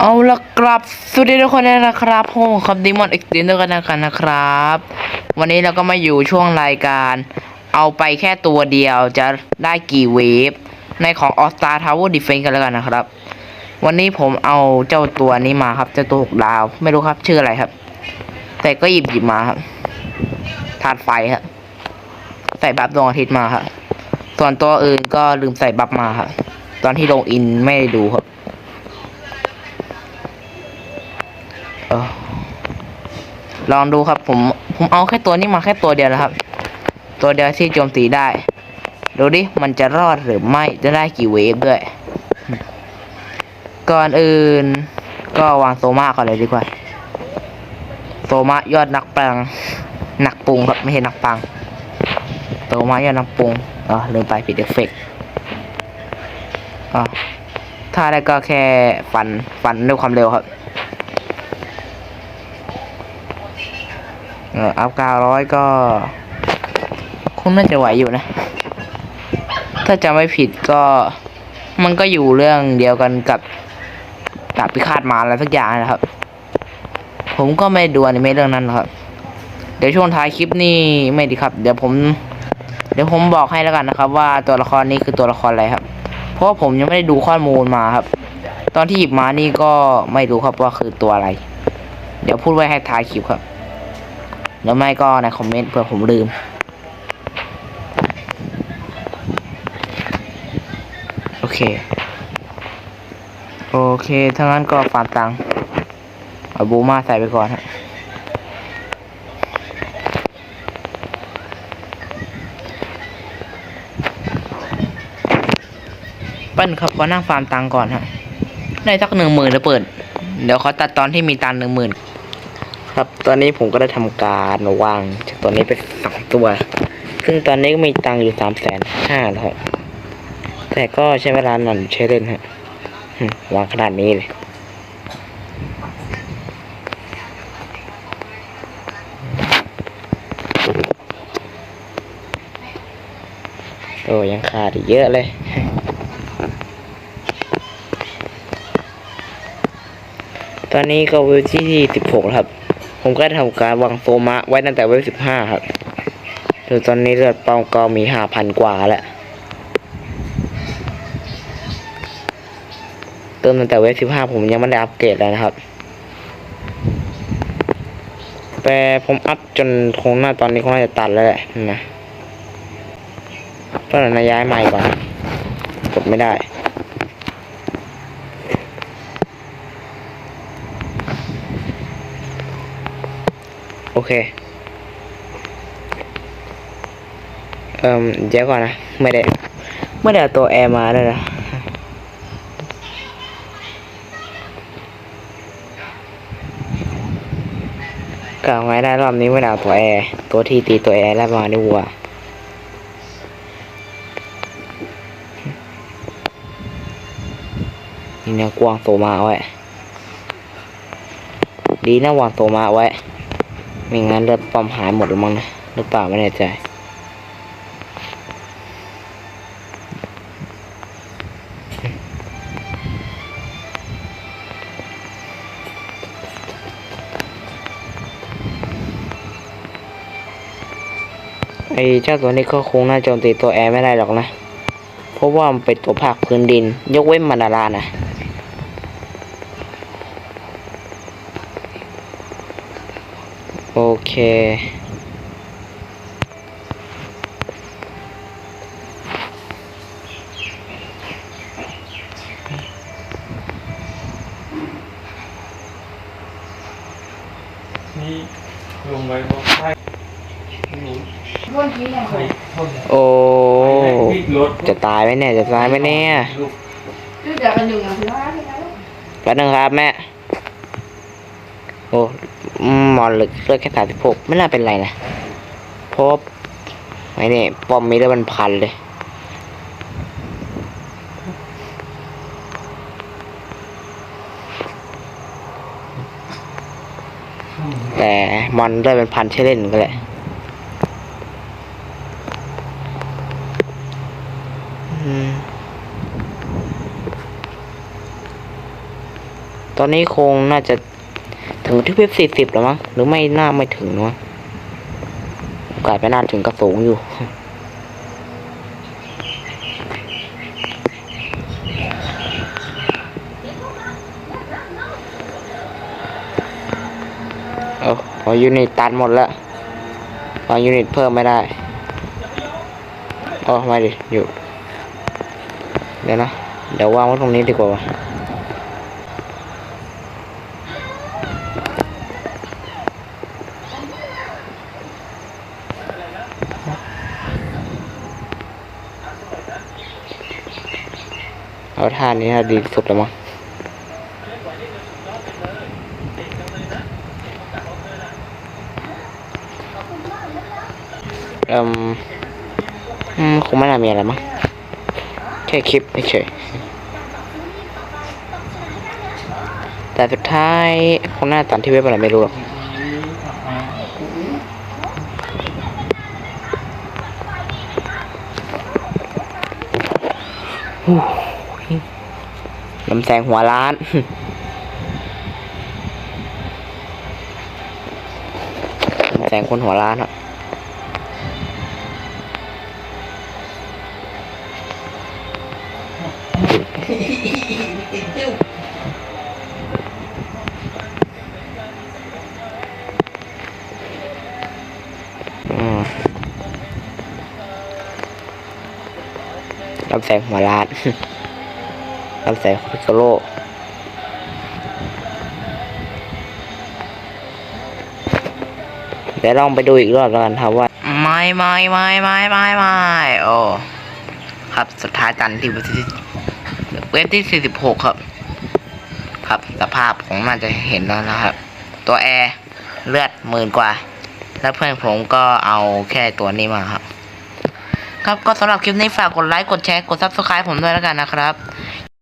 เอาละครับสวัสดีทุกคนนะครับผมครับดิมอนเอ็กซ์เดนด้วยกันนะครับนะครับ วันนี้เราก็มาอยู่ช่วงรายการ เอาไปแค่ตัวเดียวจะได้กี่เวฟในของ All Star Tower Defense กันแล้วกันนะครับ วันนี้ผมเอาเจ้าตัวนี้มาครับเจ้าตัวหกดาว ไม่รู้ครับชื่ออะไรครับ แต่ก็หยิบหยิบมาครับธาตุไฟครับใส่บัฟดวงอาทิตย์มาครับส่วนตัวอื่นก็ลืมใส่บัฟมาครับตอนที่ลงอินไม่ได้ดูครับ อลองดูครับผมผมเอาแค่ตัวนี้มาแค่ตัวเดียวนะครับ ตัวเดียวที่โจมตีได้ ดูดิมันจะรอดหรือไม่จะได้กี่เวฟด้วย ก่อนอื่น ก็วางโซมาก่อนเลยดีกว่า โซมายอดนักปังนักปรุงครับไม่ใช่นักปังโซมายอดนักปรุงอ๋อลืมไปผิดเอฟเฟกต์อ๋อถ้าได้ก็แค่ฟันฟันด้วยความเร็วครับ เอออัพเก้าร้อยก็คงน่าจะไหวอยู่นะ ถ้าจำไม่ผิดก็มันก็อยู่เรื่องเดียวกันกับดาบพิฆาตมาอะไรสักอย่างนะครับ ผมก็ไม่ดูอนิเมะเรื่องนั้นครับ เดี๋ยวช่วงท้ายคลิปนี่ไม่ดีครับ เดี๋ยวผม เดี๋ยวผมบอกให้แล้วกันนะครับ ว่าตัวละครนี้คือตัวละครอะไรครับ เพราะผมยังไม่ได้ดูข้อมูลมาครับ ตอนที่หยิบมานี่ก็ไม่รู้ครับว่าคือตัวอะไร เดี๋ยวพูดไว้ให้ท้ายคลิปครับ หรือไม่ก็ในคอมเมนต์เผื่อผมลืม โอเค โอเค ถ้างั้นก็ฝากตังค์เอาบูมาใส่ไปก่อนฮะปิ้ลครับขอนั่งฟาร์มตังก่อนฮะได้สักหนึ่งหมื่นแล้วเปิด เดี๋ยวเขาตัดตอนที่มีตังหนึ่งหมื่น ครับตอนนี้ผมก็ได้ทำการวางจากตัวนี้ไปสองตัว ซึ่งตอนนี้ก็มีตังค์อยู่สามแสนห้าแล้วครับแต่ก็ใช้เวลาหน่อยใช้เล่นฮะวางขนาดนี้เลยโอ้ยังขาดอีกเยอะเลยตอนนี้ก็เวที่สิบหกครับ ผมก็ได้ทำการวางโฟมะไว้ตั้งแต่เวลสิบห้าครับจนตอนนี้เลือดเปาก็มีห้าพันกว่าแล้ว เติมตั้งแต่เวลสิบห้าผมยังไม่ได้อัปเกรดเลยนะครับ แต่ผมอัพจนคงหน่าตอนนี้คงน่าจะตัดแล้วแหละนะก็เลยนะย้ายใหม่ก่อนกดไม่ได้ โอเค เอ่มเดี๋ยวก่อนนะ ไม่ได้ ไม่ได้เอาตัวแอร์มาเลยนะกล่าวไงได้รอบนี้ไม่ได้เอาตัวแอร์ ตัวที่ตีตัวแอร์แล้วมานี่วัวนี่เนี่ยกวางโตมาไว้ ดีนะวางโตมาไว้ ไม่งั้นเลือดปั๊มหายหมดหรือมั้งนะหรือเปล่าไม่แน่ใจไอ้เจ้าตัวนี้ก็คงน่าโจมตีตัวแอร์ไม่ได้หรอกนะ เพราะว่ามันเป็นตัวภาคพื้นดิน ยกเว้นมาดารานะ โอ เค นี่ลงไปบอกใช่นี่ใครคนโอ้ วิ่งรถจะตายไหมเนี่ย จะตายไหมเนี่ย ลูก Chứ giờ mình dùng làm gì đó thì đâu แป๊บนึงครับแม่โอ้มอนเหลึกเลือดแค่สามสิบหกไม่น่าเป็นไรนะเพราะไอ้นี่ปอมมีเลือดมันพันเลยแต่มอนเลือดเป็นพันใช้เล่นก็แหละตอนนี้คงน่าจะ ถึงที่เว็บสี่สิบแล้วมั้งหรือไม่น่าไม่ถึงเนะมั้งโอกาสไปน่าถึงกระสูงอยู่เอาเอยูนิตตันหมดแล้วเอายูนิตเพิ่มไม่ได้โอ้ไม่ดิอยู่เดี๋ยวนะ เดี๋ยววางไว้ตรงนี้ดีกว่า เอาท่านี้น่าดีสุดแล้วมั้งเอ่มอืมคงไม่น่ามีอะไรมั้งแค่คลิปเฉยแต่สุดท้ายคงน่าตันที่เว็บอะไรไม่รู้หรอกฮู้ ลำแสงหัวล้าน ลำแสงคนหัวล้านอะอืมลำแสงหัวล้าน ลำแสงพิกโลเดี๋ยวลองไปดูอีกรอบแล้วกันครับว่าไม่ไม่ไม่ไม่ไม่ไม่โอ้ครับสุดท้ายกันที่เว็บที่เว็บที่สี่สิบหกครับ ครับสภาพผมน่าจะเห็นแล้วนะครับ ตัวแอร์เลือดหมื่นกว่า แล้วเพื่อนผมก็เอาแค่ตัวนี้มาครับ ครับก็สำหรับคลิปนี้ฝากกดไลค์กดแชร์กด subscribe ผมด้วยแล้วกันนะครับ